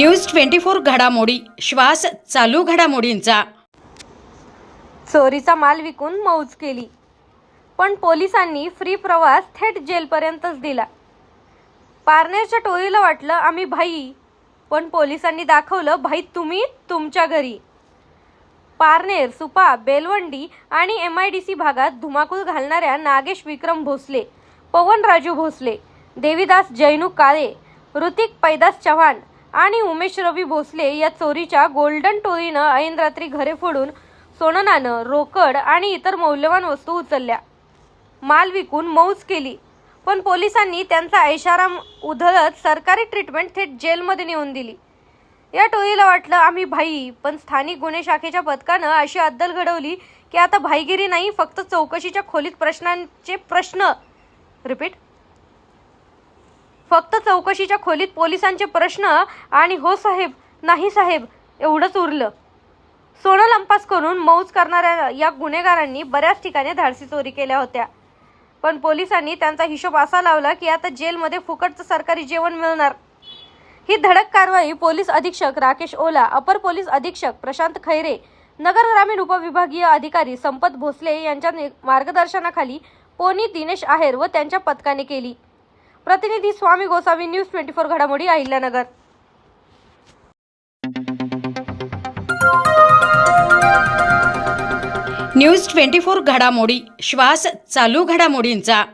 News twenty four घडामोडी. श्वास चालू घडामोडींचा. चोरीचा माल विकून मौज केली. पण पोलिसांनी फ्री प्रवास थेट जेलपर्यंतच दिला. पारनेरच्या टोळीला वाटलं आम्ही भाई. पण पोलिसांनी दाखवलं भाई तुम्ही तुमच्या घरी. पारनेर सुपा बेलवंडी आणि एम आय डी सी भागात धुमाकूळ घालणाऱ्या नागेश विक्रम भोसले पवन राजू भोसले देवीदास जैनू काळे ऋतिक पैदास चव्हाण आणि उमेश रवी भोसले या चोरीच्या गोल्डन टोळीनं ऐन रात्री घरे फोडून सोननानं रोकड आणि इतर मौल्यवान वस्तू उचलल्या. माल विकून मौज केली. पण पोलिसांनी त्यांचा ऐशाराम उधळत सरकारी ट्रीटमेंट थेट जेलमध्ये नेऊन दिली. या टोळीला वाटलं आम्ही भाई पण स्थानिक गुन्हे शाखेच्या पथकानं अशी अद्दल घडवली की आता भाईगिरी नाही फक्त चौकशीच्या खोलीत प्रश्नांचे प्रश्न. रिपीट. फक्त चौकशीच्या खोलीत पोलिसांचे प्रश्न आणि हो साहेब नाही साहेब एवढंच उरलं. सोनं लंपास करून मौज करणाऱ्या या गुन्हेगारांनी बऱ्याच ठिकाणी धाडसी चोरी केल्या होत्या. पण पोलिसांनी त्यांचा हिशोब असा लावला की आता जेलमध्ये फुकटचं सरकारी जेवण मिळणार. ही धडक कारवाई पोलीस अधीक्षक राकेश ओला अपर पोलीस अधीक्षक प्रशांत खैरे नगर ग्रामीण उपविभागीय अधिकारी संपत भोसले यांच्या मार्गदर्शनाखाली पोनी दिनेश आहेर व त्यांच्या पथकाने केली. प्रतिनिधी Swami Gosavi news twenty four घडामोडी अहिल्यानगर. न्यूज ट्वेंटी फोर घडामोडी श्वास चालू घडामोडींचा.